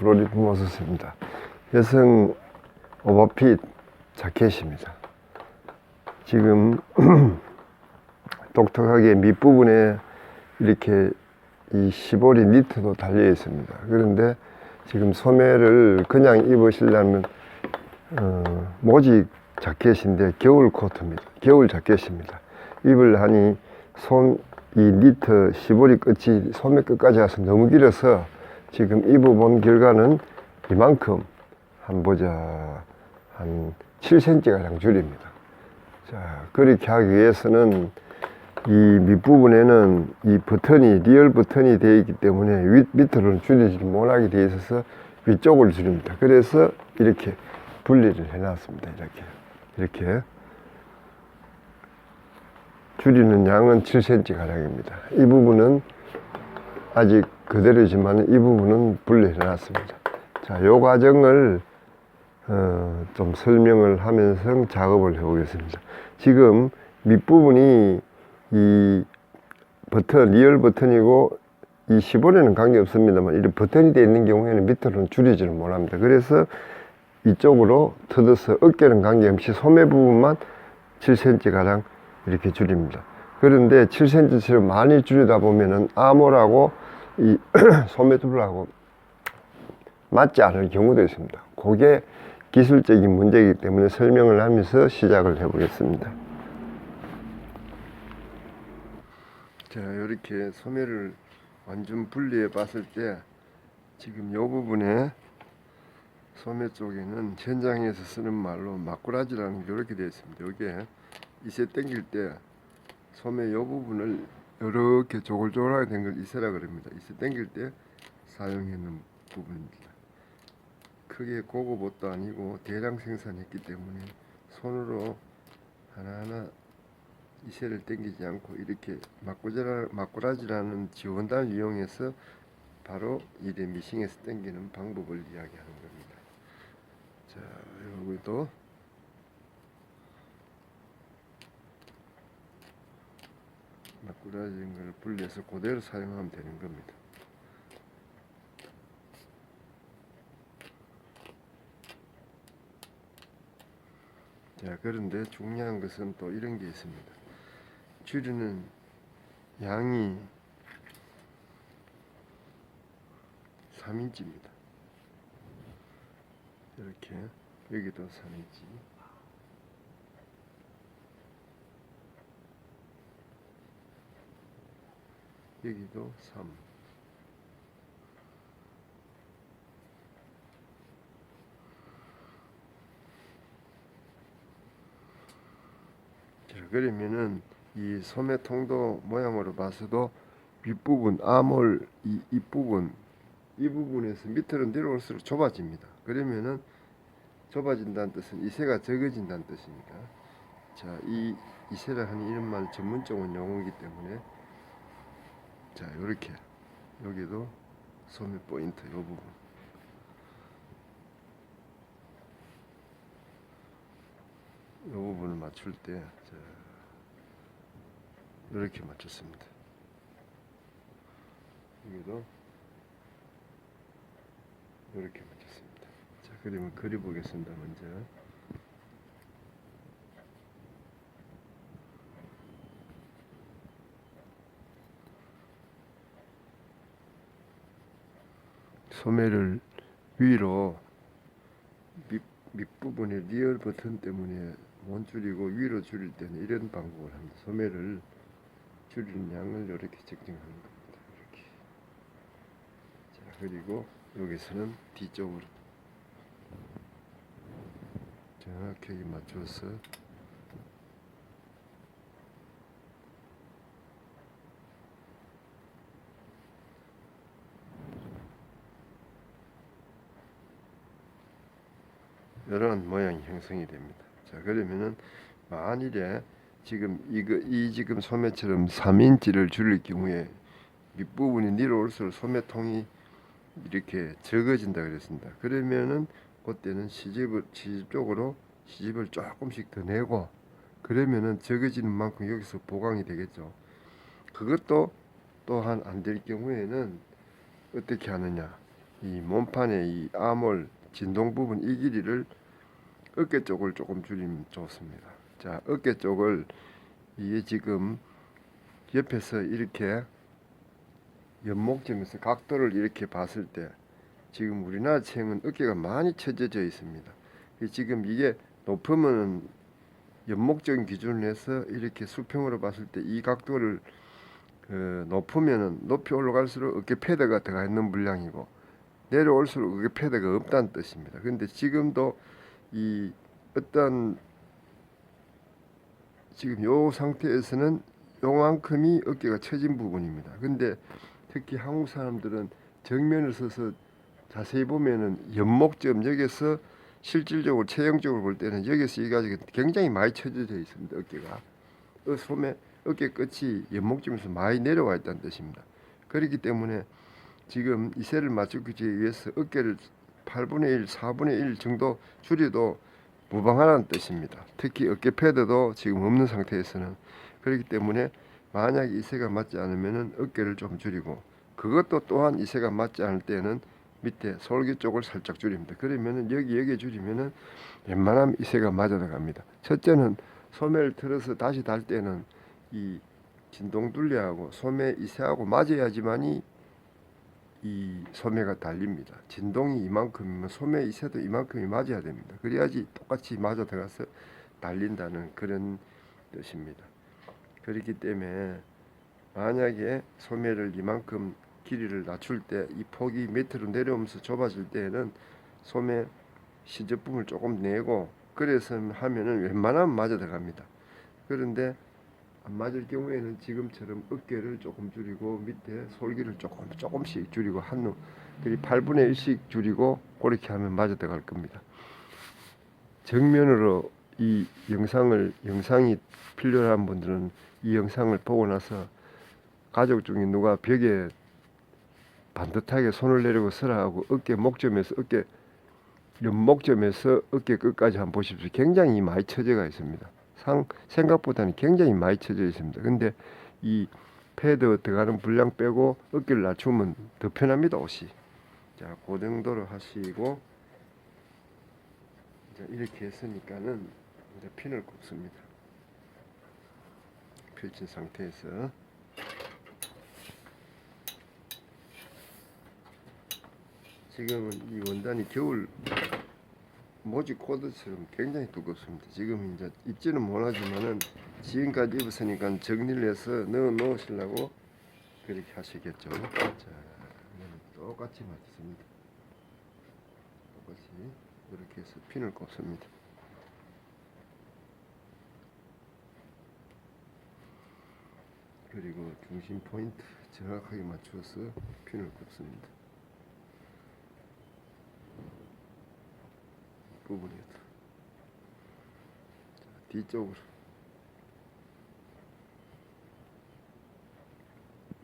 브로리 부모스입니다. 여성 오버핏 자켓입니다. 지금 독특하게 밑부분에 이렇게 이 시보리 니트도 달려 있습니다. 그런데 지금 소매를 그냥 입으시려면 어, 모직 자켓인데 겨울 코트입니다. 겨울 자켓입니다. 입을 하니 손, 이 니트 시보리 끝이 소매 끝까지 가서 너무 길어서 지금 입어본 결과는 이만큼 한 보자 한 7cm 가량 줄입니다. 자 그렇게 하기 위해서는 이 밑부분에는 이 버튼이 리얼 버튼이 되어 있기 때문에 윗 밑으로는 줄이지 못하게 되어 있어서 위쪽을 줄입니다. 그래서 이렇게 분리를 해 놨습니다. 이렇게 이렇게 줄이는 양은 7cm 가량입니다. 이 부분은 아직 그대로지만 이 부분은 분리해 놨습니다. 자, 요 과정을 어, 좀 설명을 하면서 작업을 해 보겠습니다. 지금 밑부분이 이 버튼, 리얼 버튼이고 이 15년은 관계 없습니다만 이런 버튼이 되어 있는 경우에는 밑으로는 줄이지를 못합니다. 그래서 이쪽으로 터져서 어깨는 관계없이 소매 부분만 7cm 가량 이렇게 줄입니다. 그런데 7cm처럼 많이 줄이다 보면은 암홀하고 이 소매줄하고 맞지 않을 경우도 있습니다. 그게 기술적인 문제이기 때문에 설명을 하면서 시작을 해보겠습니다. 자, 이렇게 소매를 완전 분리해 봤을 때 지금 이 부분에 소매 쪽에는 현장에서 쓰는 말로 막꾸라지라는 게 이렇게 되어 있습니다. 이게 이세 당길 때 소매 이 부분을 이렇게 조글조글하게 된 걸 이세라 그럽니다. 이세 당길 때 사용하는 부분입니다. 크게 고급옷도 아니고 대량 생산했기 때문에 손으로 하나하나 이세를 당기지 않고 이렇게 막꾸라, 막꾸라지라는 지원단을 이용해서 바로 이래 미싱에서 당기는 방법을 이야기하는 겁니다. 자, 여기도 막꾸라진 걸 분리해서 그대로 사용하면 되는 겁니다. 자, 그런데 중요한 것은 또 이런 게 있습니다. 줄이는 양이 3인치입니다. 이렇게 여기도 3인치 여기도 3 자, 그러면은 이 소매 통도 모양으로 봐서도 윗부분 암홀 이, 이 부분 이 부분에서 밑으로 내려올수록 좁아집니다. 그러면은 좁아진다는 뜻은 이세가 적어진다는 뜻이니까 자, 이 이세라 하는 이런 말 전문적인 용어이기 때문에 자, 요렇게 여기도 소매 포인트 요 부분 요 부분을 맞출 때 자, 이렇게 맞췄습니다. 여기도 이렇게 맞췄습니다. 자, 그림을 그려보겠습니다. 먼저. 소매를 위로 밑, 밑부분에 리얼 버튼 때문에 못 줄이고 위로 줄일 때는 이런 방법을 합니다. 소매를 줄이는 양을 이렇게 측정하는 겁니다. 이렇게. 자, 그리고 여기서는 뒤쪽으로 정확하게 맞춰서 이런 모양이 형성이 됩니다. 자 그러면은 만일에 지금 이거 이 지금 소매처럼 3인치를 줄일 경우에 밑부분이 내려올수록 소매통이 이렇게 적어진다 그랬습니다. 그러면은 그때는 시집을 시집 쪽으로 시집을 조금씩 더 내고 그러면은 적어지는 만큼 여기서 보강이 되겠죠. 그것도 또한 안 될 경우에는 어떻게 하느냐? 이 몸판의 이 암홀 진동 부분 이 길이를 어깨 쪽을 조금 줄이면 좋습니다. 자, 어깨 쪽을 이게 지금 옆에서 이렇게 연목점에서 각도를 이렇게 봤을 때 지금 우리나라 체형은 어깨가 많이 처져져 있습니다. 이 지금 이게 높으면 연목적인 기준을 해서 이렇게 수평으로 봤을 때 이 각도를 그 높으면은 높이 올라갈수록 어깨 패드가 들어가 있는 물량이고 내려올수록 어깨 패드가 없다는 뜻입니다. 근데 지금도 이 어떤 지금 요 상태에서는 요만큼이 어깨가 처진 부분입니다. 근데 특히 한국 사람들은 정면을 서서 자세히 보면은 연목점 여기서 실질적으로 체형적으로 볼 때는 여기서 여기까지 굉장히 많이 처져져 있습니다. 어깨가 어, 소매 어깨 끝이 연목점에서 많이 내려와 있다는 뜻입니다. 그렇기 때문에 지금 이세를 맞추기 위해서 어깨를 8분의 1, 4분의 1 정도 줄여도 무방하다는 뜻입니다. 특히 어깨 패드도 지금 없는 상태에서는 그렇기 때문에 만약 이세가 맞지 않으면은 어깨를 좀 줄이고 그것도 또한 이세가 맞지 않을 때는 밑에 솔기 쪽을 살짝 줄입니다. 그러면은 여기 여기 줄이면은 웬만하면 이세가 맞아 나갑니다. 첫째는 소매를 틀어서 다시 달 때는 이 진동 둘레하고 소매 이세하고 맞아야지만이 이 소매가 달립니다. 진동이 이만큼이면 소매 이세도 이만큼이 맞아야 됩니다. 그래야지 똑같이 맞아 들어가서 달린다는 그런 뜻입니다. 그렇기 때문에 만약에 소매를 이만큼 길이를 낮출 때 이 폭이 밑으로 내려오면서 좁아질 때에는 소매 시접 부분을 조금 내고 그래서 하면은 웬만하면 맞아 들어갑니다. 그런데 안 맞을 경우에는 지금처럼 어깨를 조금 줄이고 밑에 솔기를 조금 조금씩 줄이고 한누 그리 8분의 1씩 줄이고 그렇게 하면 맞아 들어갈 겁니다. 정면으로 이 영상을 영상이 필요한 분들은 이 영상을 보고 나서 가족 중에 누가 벽에 반듯하게 손을 내리고 서라 하고 어깨 목점에서 어깨 연목점에서 어깨 끝까지 한번 보십시오. 굉장히 많이 처져가 있습니다. 상 생각보다는 굉장히 많이 처져 있습니다. 근데 이 패드 들어가는 분량 빼고 어깨를 낮추면 더 편합니다. 옷이. 자, 그 정도로 하시고 이제 이렇게 했으니까는 이제 핀을 꼽습니다. 펼친 상태에서 지금은 이 원단이 겨울 모지 코드처럼 굉장히 두껍습니다. 지금 이제 입지는 못하지만은 지금까지 입었으니까 정리를 해서 넣어 놓으시려고 그렇게 하시겠죠. 자, 똑같이 맞습니다. 똑같이 이렇게 해서 핀을 꼽습니다. 그리고 중심 포인트 정확하게 맞추어서 핀을 꼽습니다. 부분이었다. 자, 뒤쪽으로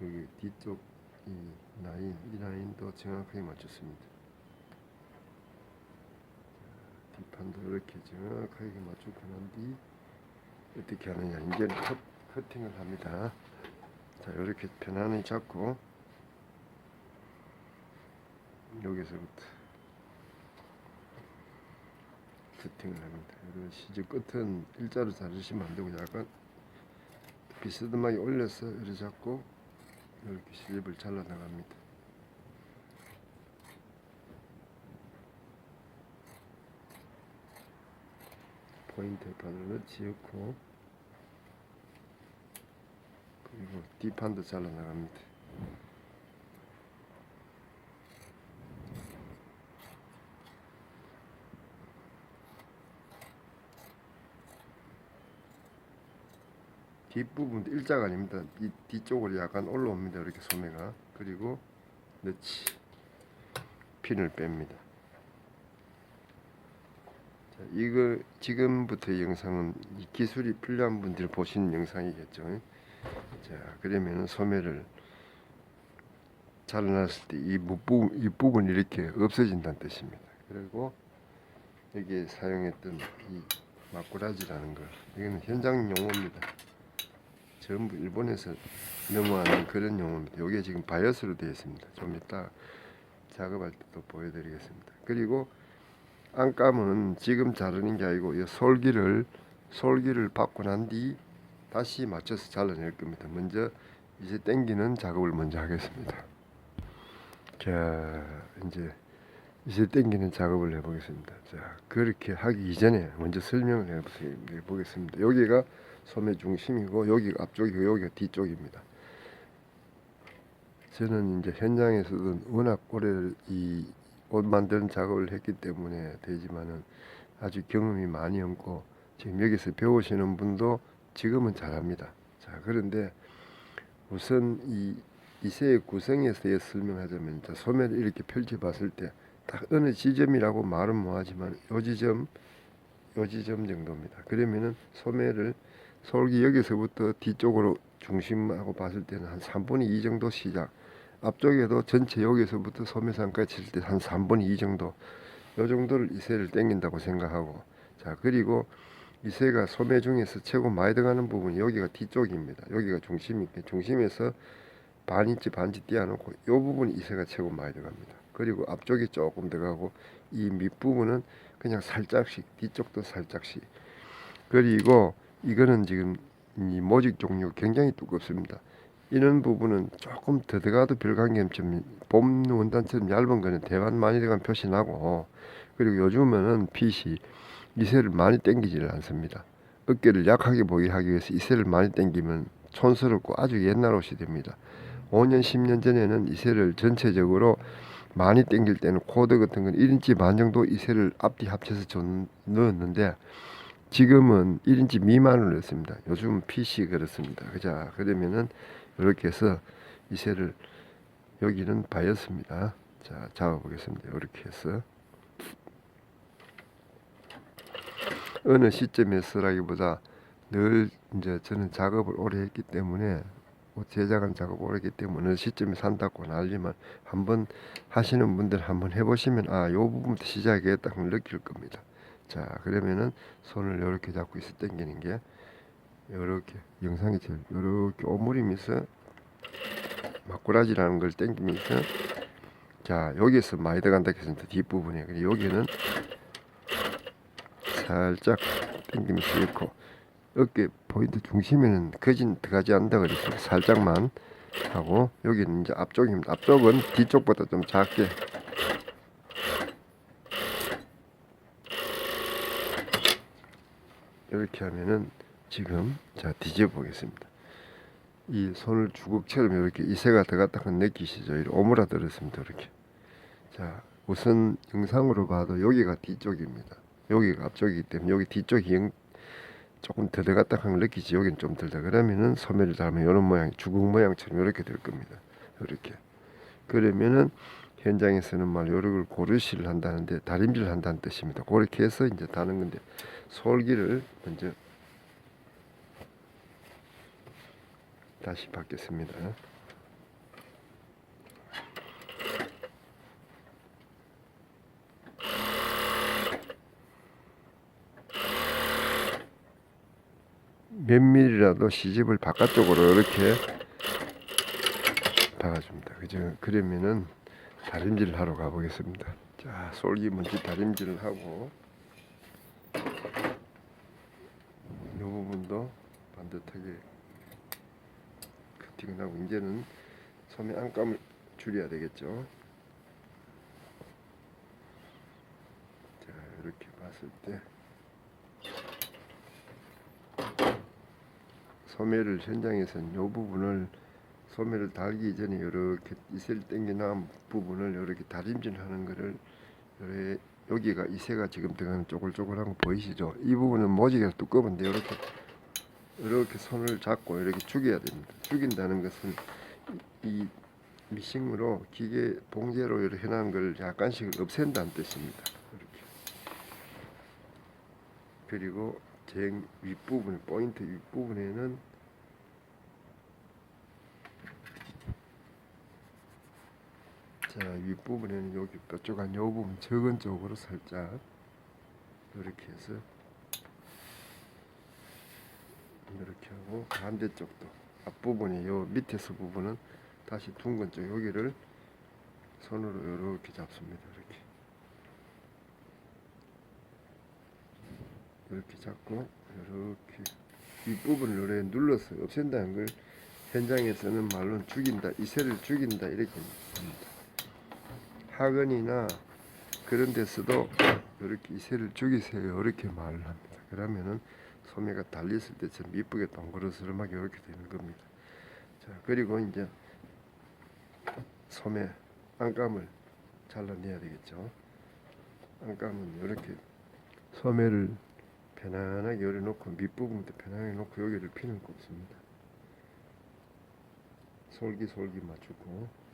여기 뒤쪽 이 라인 이 라인도 정확하게 맞췄습니다. 자, 뒷판도 이렇게 정확하게 맞추고 난 뒤 어떻게 하느냐 이제 컷, 커팅을 합니다. 자 이렇게 편안히 잡고 여기서부터 세팅을 합니다. 이런 시접 끝은 일자로 자르시면 안 되고 약간 비스듬하게 올려서 이렇게 잡고 이렇게 시접을 잘라 나갑니다. 포인트 바늘을 지었고 그리고 뒷판도 잘라 나갑니다. 뒷부분도 일자가 아닙니다. 이 뒤쪽으로 약간 올라옵니다. 이렇게 소매가. 그리고 넣지. 핀을 뺍니다. 자, 이거 지금부터 의 영상은 이 기술이 필요한 분들이 보시는 영상이겠죠. 자, 그러면은 소매를 잘라놨을 때 이 부분 이 부분이 이렇게 없어진다는 뜻입니다. 그리고 여기에 사용했던 이 마꾸라지라는 걸 이거는 현장 용어입니다. 전부 일본에서 넘어가는 그런 용어입니다. 이게 지금 바이어스로 되어 있습니다. 좀 이따 작업할 때도 보여드리겠습니다. 그리고 안감은 지금 자르는 게 아니고 이 솔기를 솔기를 받고 난 뒤 다시 맞춰서 잘라낼 겁니다. 먼저 이제 당기는 작업을 먼저 하겠습니다. 자 이제 이제 당기는 작업을 해보겠습니다. 자 그렇게 하기 이전에 먼저 설명을 해보겠습니다. 여기가 소매 중심이고 여기가 앞쪽이고 여기가 뒤쪽입니다. 저는 이제 현장에서도 워낙 오래 이 옷 만드는 작업을 했기 때문에 되지만은 아주 경험이 많이 없고 지금 여기서 배우시는 분도 지금은 잘합니다. 자 그런데 우선 이 이세의 구성에서 설명하자면 자, 소매를 이렇게 펼쳐봤을 때 딱 어느 지점이라고 말은 못하지만 요 지점 요 지점 정도입니다. 그러면은 소매를 솔기 여기서부터 뒤쪽으로 중심하고 봤을 때는 한 3분의 2 정도 시작. 앞쪽에도 전체 여기서부터 소매상까지 칠 때 한 3분의 2 정도. 요 정도를 이세를 당긴다고 생각하고. 자, 그리고 이세가 소매 중에서 최고 많이 들어가는 부분이 여기가 뒤쪽입니다. 여기가 중심이니까 중심에서 반 인치 반인치 띄어놓고 이 부분이 이세가 최고 많이 들어갑니다. 그리고 앞쪽이 조금 들어가고 이 밑부분은 그냥 살짝씩 뒤쪽도 살짝씩 그리고 이거는 지금 이 모직 종류 굉장히 두껍습니다. 이런 부분은 조금 더 들어가도 별 관계없지만 봄 원단처럼 얇은 거는 대만 많이 들어간 표시 나고 그리고 요즘은 핏이 이세를 많이 당기지를 않습니다. 어깨를 약하게 보이게 하기 위해서 이세를 많이 당기면 촌스럽고 아주 옛날 옷이 됩니다. 5년 10년 전에는 이세를 전체적으로 많이 당길 때는 코드 같은 건 1인치 반 정도 이세를 앞뒤 합쳐서 좀 넣었는데 지금은 1인치 미만으로 했습니다. 요즘 PC 그렇습니다. 그자 그러면은 이렇게 해서 이세를 여기는 바였습니다. 자 잡아보겠습니다. 이렇게 해서 어느 시점에서라기보다 늘 이제 저는 작업을 오래 했기 때문에 옷 제작한 작업 오래 했기 때문에 어느 시점에 산다고는 알지만 한번 하시는 분들 한번 해보시면 아요 부분부터 시작했다고 느낄 겁니다. 자 그러면은 손을 이렇게 잡고 있어 당기는 게 이렇게 영상이 제일 이렇게 오므리면서 막꾸라지라는 걸 당기면서 자 여기서 많이 들어간다 했습니다 뒷부분에. 근데 여기는 살짝 당기면서 이렇게 어깨 포인트 중심에는 거진 들어가지 않는다 그랬어요. 살짝만 하고 여기는 이제 앞쪽입니다. 앞쪽은 뒤쪽보다 좀 작게 이렇게 하면은 지금 자 뒤집어 보겠습니다. 이 손을 주걱처럼 이렇게 이새가 들어갔다 는 느끼시죠? 이렇게 오므라들었습니다. 이렇게. 자 우선 영상으로 봐도 여기가 뒤쪽입니다. 여기가 앞쪽이기 때문에 여기 뒤쪽이 영, 조금 더 들어갔다 걸 느끼지 여기는 좀 덜다 그러면은 소매를 달면 이런 모양 주걱 모양처럼 이렇게 될 겁니다. 이렇게. 그러면은 현장에서는 말걸 고르시를 한다는데 다림질을 한다는 뜻입니다. 그렇게 해서 이제 다는 건데 솔기를 먼저 다시 받겠습니다. 몇 밀리라도 시집을 바깥쪽으로 이렇게 박아줍니다. 그죠? 그러면은 다림질을 하러 가보겠습니다. 자, 솔기 먼저 다림질을 하고 이 부분도 반듯하게 커팅을 하고 이제는 소매 안감을 줄여야 되겠죠. 자, 이렇게 봤을 때 소매를 현장에서는 이 부분을 소매를 달기 전에 이렇게 이슬 나온 부분을 이렇게 다림질하는 요래- 여기가 이새가 지금 들어가는 쪼글쪼글한 거 보이시죠? 이 부분은 모지가 두꺼운데 이렇게 이렇게 손을 잡고 이렇게 죽여야 됩니다. 죽인다는 것은 이 미싱으로 기계 봉제로 이렇게 해놓은 걸 약간씩 없앤다는 뜻입니다. 이렇게. 그리고 제 윗부분 포인트 윗부분에는 자 윗부분에는 여기 뾰족한 요 부분 적은 쪽으로 살짝 이렇게 해서 이렇게 하고 반대쪽도 앞부분에 요 밑에서 부분은 다시 둥근 쪽 여기를 손으로 이렇게 잡습니다. 이렇게 이렇게 잡고 이렇게 이 부분을 이렇게 눌러서 없앤다는 걸 현장에서는 말로는 죽인다, 이새를 죽인다 이렇게 합니다. 학원이나 그런 데서도 이렇게 이 새를 죽이세요 이렇게 말을 합니다. 그러면은 소매가 달렸을 때처럼 이쁘게 동그러스름하게 이렇게 되는 겁니다. 자 그리고 이제 소매 안감을 잘라내야 되겠죠. 안감은 이렇게 소매를 편안하게 열어 놓고 밑부분부터 편안하게 놓고 여기를 피는 거 없습니다. 솔기솔기 맞추고 자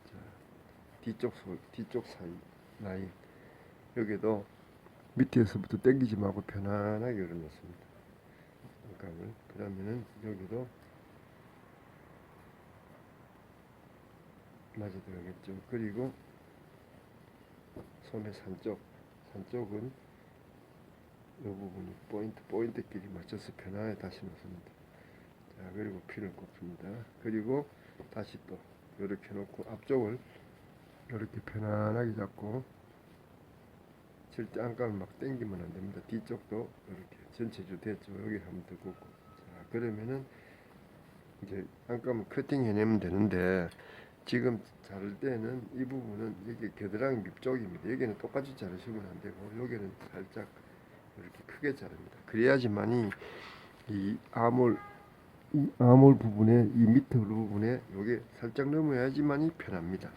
뒤쪽 솔 뒤쪽 사이 라인 여기도 밑에서부터 당기지 말고 편안하게 열어 놓습니다. 안감을 그러면은 여기도 맞아 들어가겠죠. 그리고 소매 산쪽, 산쪽은 이 부분이 포인트, 포인트끼리 맞춰서 편안하게 다시 놓습니다. 자, 그리고 피를 꼽습니다. 그리고 다시 또 이렇게 놓고 앞쪽을 이렇게 편안하게 잡고 절대 안감을 막 당기면 안 됩니다. 뒤쪽도 이렇게 전체적으로 됐죠. 여기 한번 더 꼽고. 자, 그러면은 이제 안감을 커팅 해내면 되는데 지금 자를 때는 이 부분은 여기 겨드랑이 밑쪽입니다. 여기는 똑같이 자르시면 안 되고 여기는 살짝 이렇게 크게 자릅니다. 그래야지만이 이 아몰 이 아몰 부분에 이 밑에 부분에 요게 살짝 넘어야지만이 편합니다.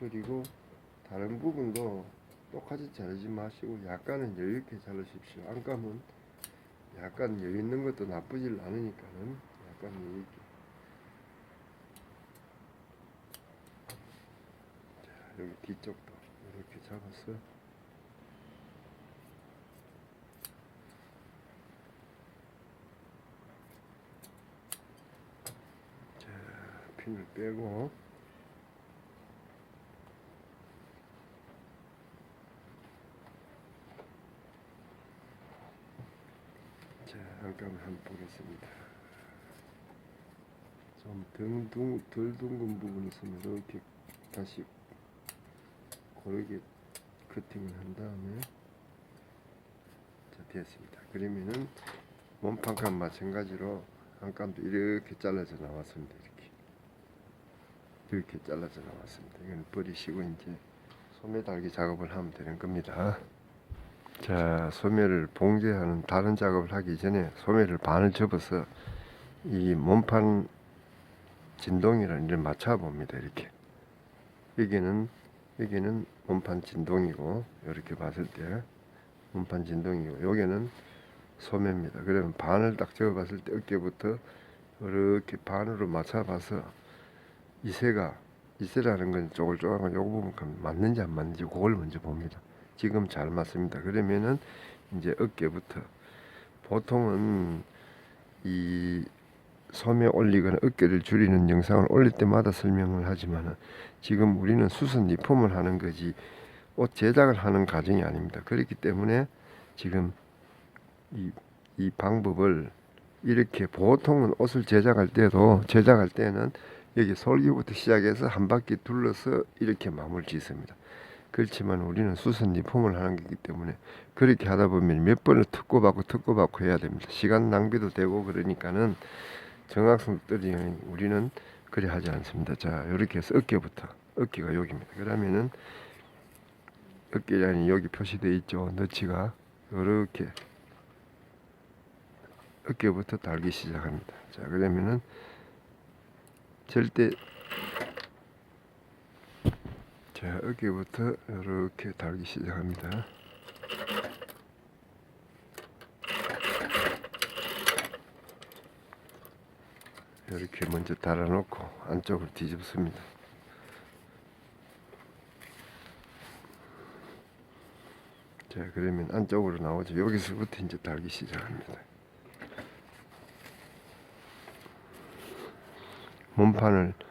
그리고 다른 부분도 똑같이 자르지 마시고 약간은 여유 있게 자르십시오. 안감은 약간 여유 있는 것도 나쁘질 않으니까는 약간 여유 있게. 자, 여기 뒤쪽도 이렇게 잡아서 자, 핀을 빼고 자, 안감을 한번 보겠습니다. 좀 둥둥, 덜 둥근 부분이 있으면 이렇게 다시 고르게 커팅을 한 다음에 자, 됐습니다. 그러면은 몸판감 마찬가지로 안감도 이렇게 잘라져 나왔습니다. 이렇게 이렇게 잘라져 나왔습니다. 이건 버리시고 이제 소매 달기 작업을 하면 되는 겁니다. 자, 소매를 봉제하는 다른 작업을 하기 전에 소매를 반을 접어서 이 몸판 진동이랑 이를 맞춰 봅니다. 이렇게 여기는 여기는 몸판 진동이고 이렇게 봤을 때 몸판 진동이고 여기는 소매입니다. 그러면 반을 딱 접어 봤을 때 어깨부터 이렇게 반으로 맞춰 봐서 이새가 이새라는 건 쪼글쪼글한 요 부분 맞는지 안 맞는지 그걸 먼저 봅니다. 지금 잘 맞습니다. 그러면은 이제 어깨부터 보통은 이 소매 올리거나 어깨를 줄이는 영상을 올릴 때마다 설명을 하지만은 지금 우리는 수선 리폼을 하는 거지 옷 제작을 하는 과정이 아닙니다. 그렇기 때문에 지금 이, 이 방법을 이렇게 보통은 옷을 제작할 때도 제작할 때는 여기 솔기부터 시작해서 한 바퀴 둘러서 이렇게 마무리 짓습니다. 그렇지만 우리는 수선 리폼을 하는 거기 때문에 그렇게 하다 보면 몇 번을 특고 받고 특고 받고 해야 됩니다. 시간 낭비도 되고 그러니까는 떨어지니 우리는 그래 하지 않습니다. 자, 이렇게 해서 어깨부터 어깨가 여기입니다. 그러면은 어깨라인이 여기 표시되어 있죠. 너치가 이렇게 어깨부터 달기 시작합니다. 자, 그러면은 절대 자, 어깨부터 이렇게 달기 시작합니다. 이렇게 먼저 달아놓고 안쪽을 뒤집습니다. 자, 그러면 안쪽으로 나오죠. 여기서부터 이제 달기 시작합니다. 몸판을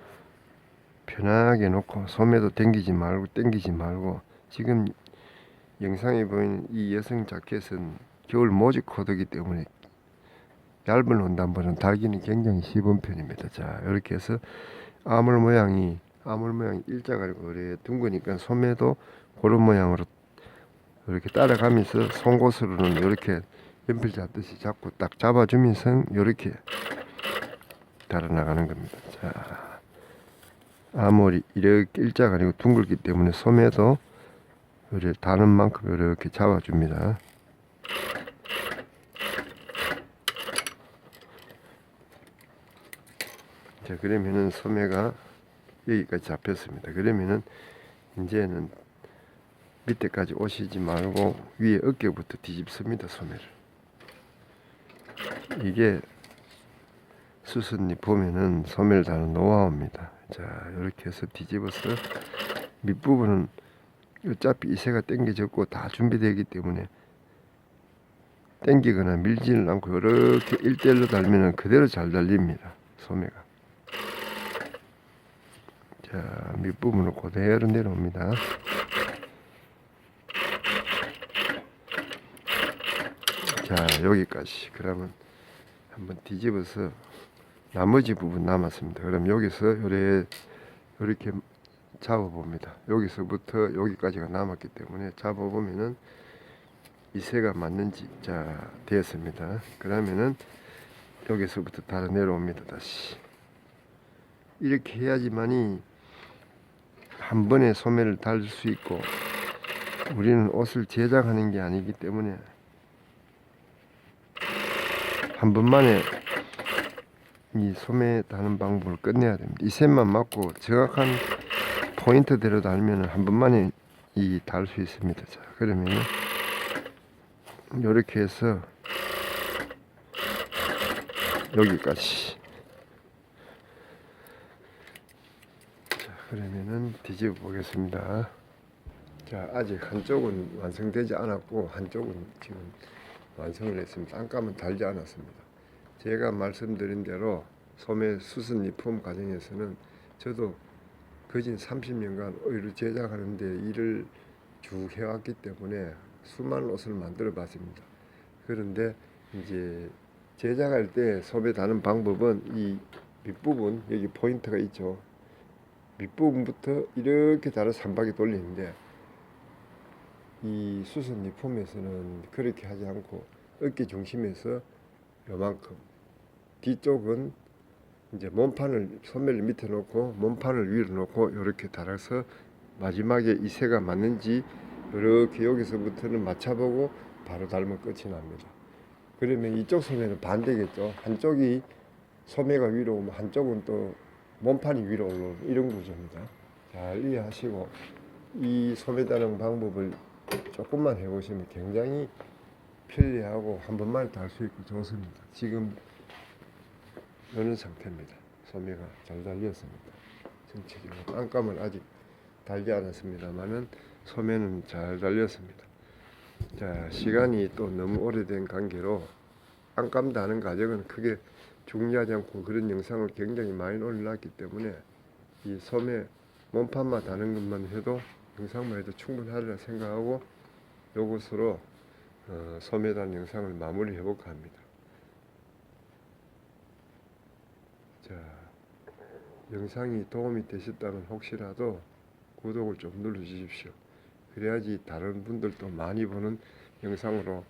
편하게 놓고 소매도 당기지 말고 당기지 말고 지금 영상에 보이는 이 여성 자켓은 겨울 모직 코드이기 때문에 얇은 원단보다는 달기는 굉장히 쉬운 편입니다. 자 이렇게 해서 아물 모양이 아물 모양이 일자가 아니고 그래 둥그니까 소매도 그런 모양으로 이렇게 따라가면서 송곳으로는 이렇게 연필 잡듯이 잡고 딱 잡아주면서 이렇게 달아나가는 겁니다. 자 아무리 이렇게 일자가 아니고 둥글기 때문에 소매도 이렇게 다는 만큼 이렇게 잡아줍니다. 자 그러면은 소매가 여기까지 잡혔습니다. 그러면은 이제는 밑에까지 오시지 말고 위에 어깨부터 뒤집습니다. 소매를 이게 수선잎 보면은 소매를 다는 노하우입니다. 자 이렇게 해서 뒤집어서 밑부분은 어차피 이새가 당겨졌고 다 준비되기 때문에 당기거나 밀지는 않고 이렇게 일대일로 달면은 그대로 잘 달립니다. 소매가. 자, 밑부분을 그대로 내려옵니다. 자, 여기까지. 그러면 한번 뒤집어서 나머지 부분 남았습니다. 그럼 여기서 요래 이렇게 잡아봅니다. 여기서부터 여기까지가 남았기 때문에 잡아보면은 이 새가 맞는지 자 되었습니다. 그러면은 여기서부터 달아 내려옵니다. 다시 이렇게 해야지만이 한 번에 소매를 달 수 있고 우리는 옷을 제작하는 게 아니기 때문에 한 번만에 이 소매 다는 방법을 끝내야 됩니다. 이 셈만 맞고 정확한 포인트대로 달면 한 번만에 이 달 수 있습니다. 자, 그러면 이렇게 해서 여기까지. 자, 그러면은 뒤집어 보겠습니다. 자, 아직 한쪽은 완성되지 않았고 한쪽은 지금 완성을 했습니다. 안감은 달지 않았습니다. 제가 말씀드린 대로 소매 수선 리폼 과정에서는 저도 거진 30년간 의류 제작하는 데 일을 쭉 해왔기 때문에 수많은 옷을 만들어 봤습니다. 그런데 이제 제작할 때 소매 다는 방법은 이 밑부분 여기 포인트가 있죠. 밑부분부터 이렇게 달아 삼박이 돌리는데 이 수선 리폼에서는 그렇게 하지 않고 어깨 중심에서 요만큼 뒤쪽은 이제 몸판을 소매를 밑에 놓고 몸판을 위로 놓고 이렇게 달아서 마지막에 이 새가 맞는지 이렇게 여기서부터는 맞춰보고 바로 달면 끝이 납니다. 그러면 이쪽 소매는 반대겠죠. 한쪽이 소매가 위로 오면 한쪽은 또 몸판이 위로 올라오는 이런 구조입니다. 잘 이해하시고 이 소매 다는 방법을 조금만 해보시면 굉장히 편리하고 한 번만 달수 있고 좋습니다. 지금 이런 상태입니다. 소매가 잘 달렸습니다. 전체적으로 안감은 아직 달지 않았습니다만은 소매는 잘 달렸습니다. 자 시간이 또 너무 오래된 관계로 안감 다는 과정은 크게 중요하지 않고 그런 영상을 굉장히 많이 올려놨기 때문에 이 소매 몸판만 다는 것만 해도 영상만 해도 충분하리라 생각하고 요것으로 어, 소매단 영상을 마무리해 볼까 합니다. 자, 영상이 도움이 되셨다면 혹시라도 구독을 좀 눌러 주십시오. 그래야지 다른 분들도 많이 보는 영상으로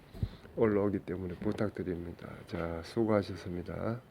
올라오기 때문에 부탁드립니다. 자, 수고하셨습니다.